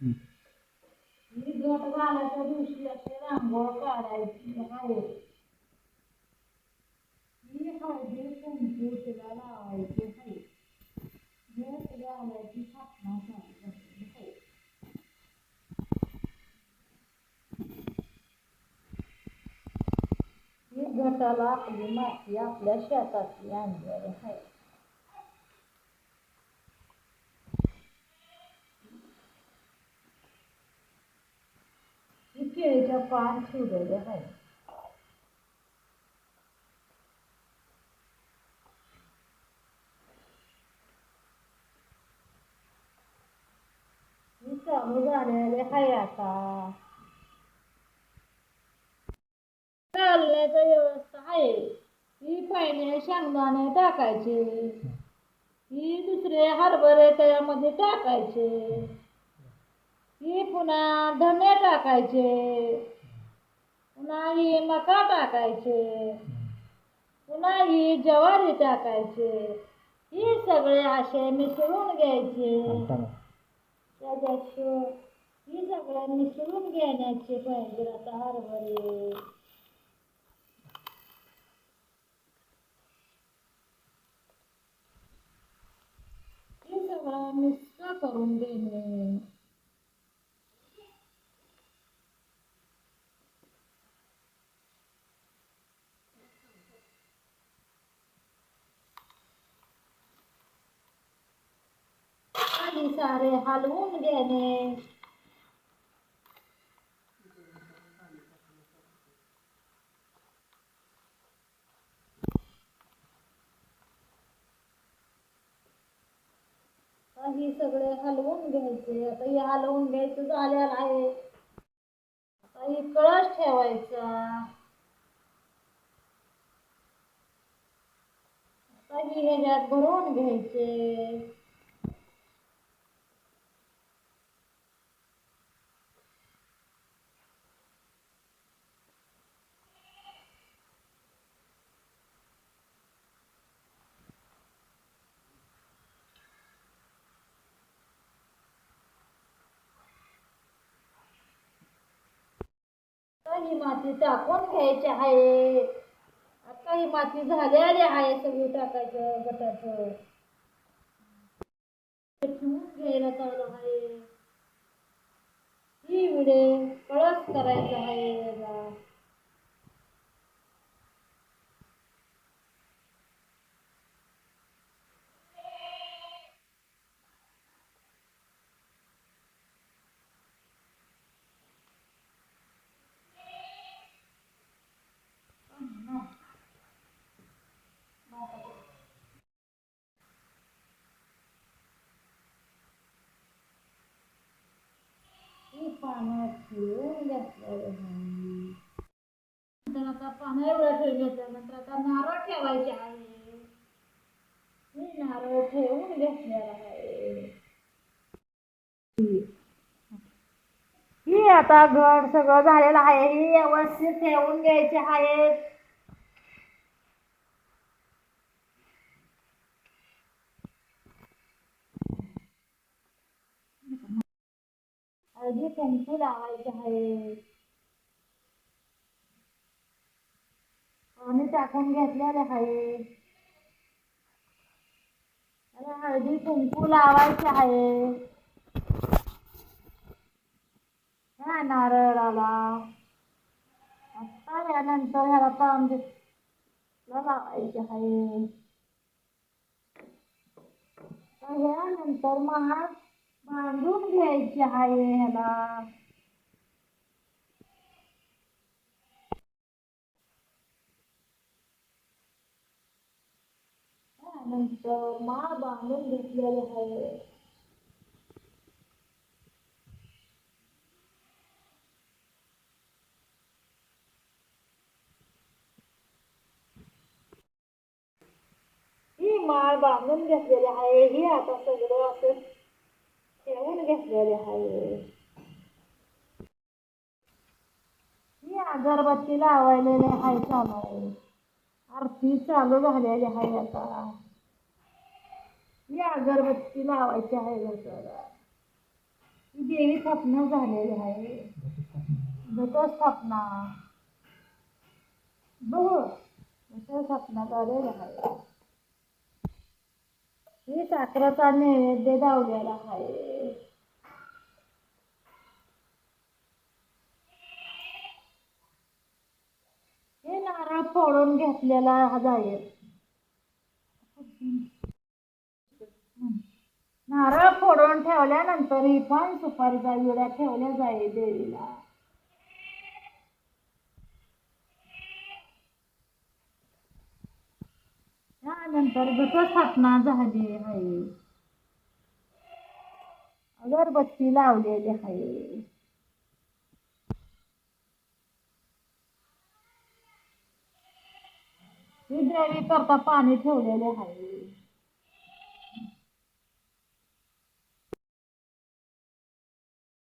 ही घट घालायच्या दिवशी अशी रांगोळ काढायची आहे ही हळदी कुंकू तिला लावायची आहे घट घालायची स्थापना करायची आहे ही घटाला आपली माती आपल्या शेतातली आणलेली आहे ही केळीच्या पान ठेवलेले आहे ही चालू झालेले आहे आता. चालण्याचा व्यवस्था आहे. ही पहिले शेंगदाणे टाकायचे. ही दुसरे हरभरे त्यामध्ये टाकायचे. ही पुन्हा धने टाकायचे. पुन्हा ही मका टाकायचे. पुन्हा ही ज्वारी टाकायचे. ही सगळे असे मिसळून घ्यायचे. त्याच्याशिवाय ही सगळं मिसळून घेण्याचे पाहिजे आता हरभरे हे सगळं मिक्स करून घेणे सारे हलवून घेणे हे सगळे हलवून घ्यायचे. आता हे हलवून घ्यायचं झालेलं आहे. आता हे कळस ठेवायचा. आता हे ह्याच्यात भरवून घ्यायचे. ही माती टाकून घ्यायची आहे. आता ही माती झालेली आहे सगळी टाकायचं गटाचं. ठेवून घ्यायला चालू आहे. ही विडे कळस करायचं आहे. ही ठेवून नंतर आता पानं एवढं ठेवून आता नारळ ठेवायचे आहे मी नारळ ठेवून घेतलेला आहे ही आता घड सगळं झालेलं आहे. ही व्यवस्थित ठेवून घ्यायचे आहे म्हणजे हळदी कुंकू लावायचे आहे आणि टाकून घेतलेले आहे. आणि हळदी कुंकू लावायचे आहे. ह्या नारळाला. आता यानंतर ह्याला तांबे लावायचे आहे. यानंतर ह्यानंतर महाग बांधून घ्यायची आहे ह्याला. नंतर माळ बांधून घेतलेली आहे. ही माळ बांधून घेतलेली आहे. ही आता सगळं असं ठेवून घेतलेले आहे ही अगरबत्ती लावलेली आहे चालू आहे आरती चालू झालेली आहे आता ही अगरबत्ती लावायची आहे घसाला ही देवी स्थापना झालेली आहे घटस्थापना बघ घटस्थापना झालेली आहे ही साखराचा नैवेद्य दावलेला आहे. हे नारळ फोडून घेतलेला जाईल. नारळ फोडून ठेवल्यानंतर ही पण सुपारीचा विड्या ठेवल्या जाईल देवीला त्यानंतर घटस्थापना झाली आहे. अगरबत्ती लावलेली आहे. देवी करता पाणी ठेवलेले आहे.